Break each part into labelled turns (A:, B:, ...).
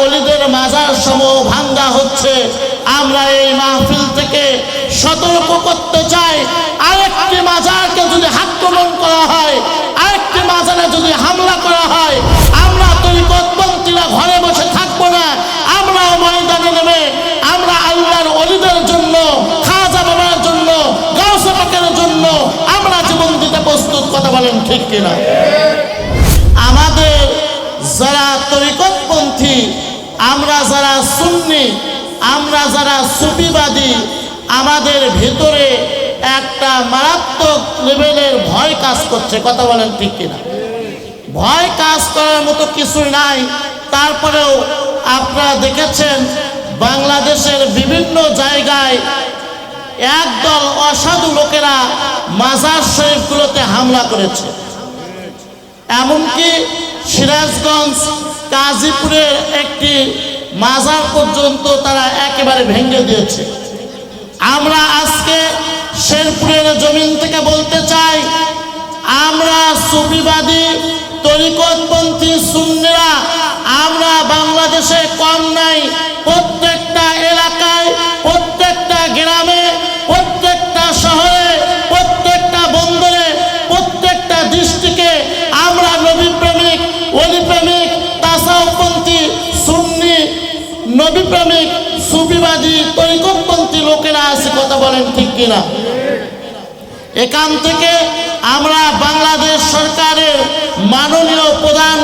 A: ওলিদের মাজার সমূহ ভাঙ্গা হচ্ছে। আমরা এই মাহফিল থেকে সতর্ক করতে চাই। আরেকটি মাজারকে যদি আক্রমণ করা হয়, আরেকটি মাজারে যদি হামলা করা হয়, আমরা তরিকতপন্থীরা ঘরে বসে থাকব না। আমরাও ময়দানে আমরা আল্লাহর জন্য, খাজা বাবার জন্য জন্য আমরা জীবন দিতে প্রস্তুত। কথা বলেন ঠিক কিনা? আমাদের যারা তৈরি আমরা যারা সুন্নি, আমরা যারা সুফিবাদী, আমাদের ভেতরে একটা মারাত্মক লেভেলের ভয় কাজ করছে। কথা বলেন ঠিক কিনা? ভয় কাজ করার মতো কিছুই নাই। তারপরেও আপনারা দেখেছেন, বাংলাদেশের বিভিন্ন জায়গায় একদল অসাধু লোকেরা মাজার শরীফগুলোতে হামলা করেছে। এমনকি সিরাজগঞ্জ কাজীপুরের একটি মাজার পর্যন্ত তারা একেবারে ভেঙে দিয়েছে। আমরা আজকে শেরপুরের জমিন থেকে বলতে চাই, আমরা সুফিবাদী, তরিকতপন্থী সুন্নিরা, আমরা বাংলাদেশে কম নাই নবী প্রেমিক সুফিবাদী তৈকপন্থী লোকেরা আছে কথা বলেন ঠিক কিনা? এখান থেকে আমরা বাংলাদেশ সরকারের মাননীয় প্রধান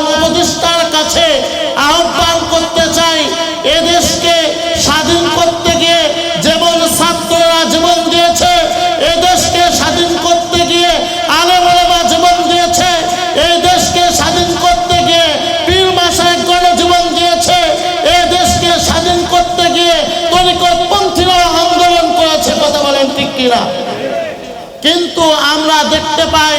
A: আন্দোলন করেছে কিন্তু আমরা দেখতে পাই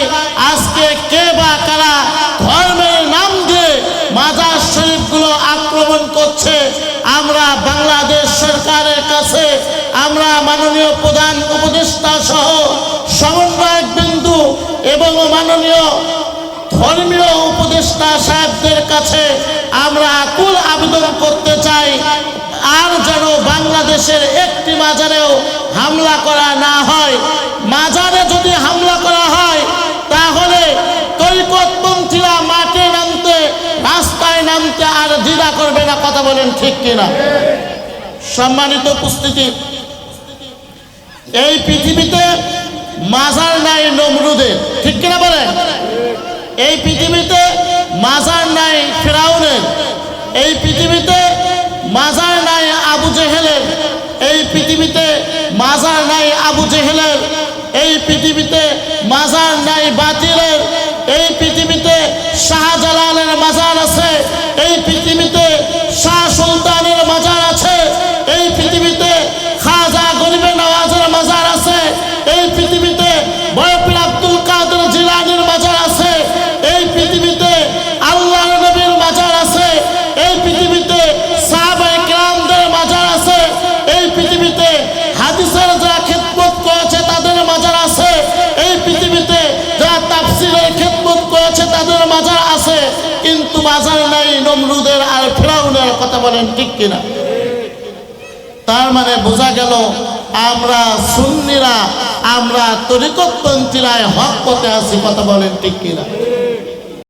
A: আজকে কে বা কারা ধর্মের নাম দিয়ে মাজার শরীফগুলো আক্রমণ করছে। আমরা বাংলাদেশ সরকারের কাছে, আমরা মাননীয় প্রধান উপদেষ্টা সহ সমন্বয়ক বিন্দু এবং মাননীয় ধর্মীয় উপদেষ্টা সাহেবদের কাছে আমরা আকুল আবেদন করতে চাই। আর যেন বাংলাদেশের একটি মাজারেও হামলা করা না হয়। মাজারে যদি হামলা করা হয়, তাহলে তৈকতপন্থীরা মাঠে নামতে, রাস্তায় নামতে আর দ্বিধা করবে না, কথা বলেন ঠিক কিনা? সম্মানিত উপস্থিতি, এই পৃথিবীতে মাজার নাই নমরুদের ঠিক কিনা বলেন? এই পৃথিবীতে মাজার নাই ফেরাউনের, এই পৃথিবীতে মাজার নাই আবু জেহেলের এই পৃথিবীতে মাজার নাই আবু জেহেলের, এই পৃথিবীতে মাজার নাই বাতিলের, এই পৃথিবীতে শাহজালালের মাজার আছে, এই মাজার আছে, কিন্তু বাজার নাই, নমরুদের আর ফেরাউনের কথা বলেন ঠিক কিনা? তার মানে বোঝা গেল, আমরা সুন্নিরা, আমরা তরিকতন্ত্রীরা হক পথে আছি, কথা বলেন ঠিক কিনা?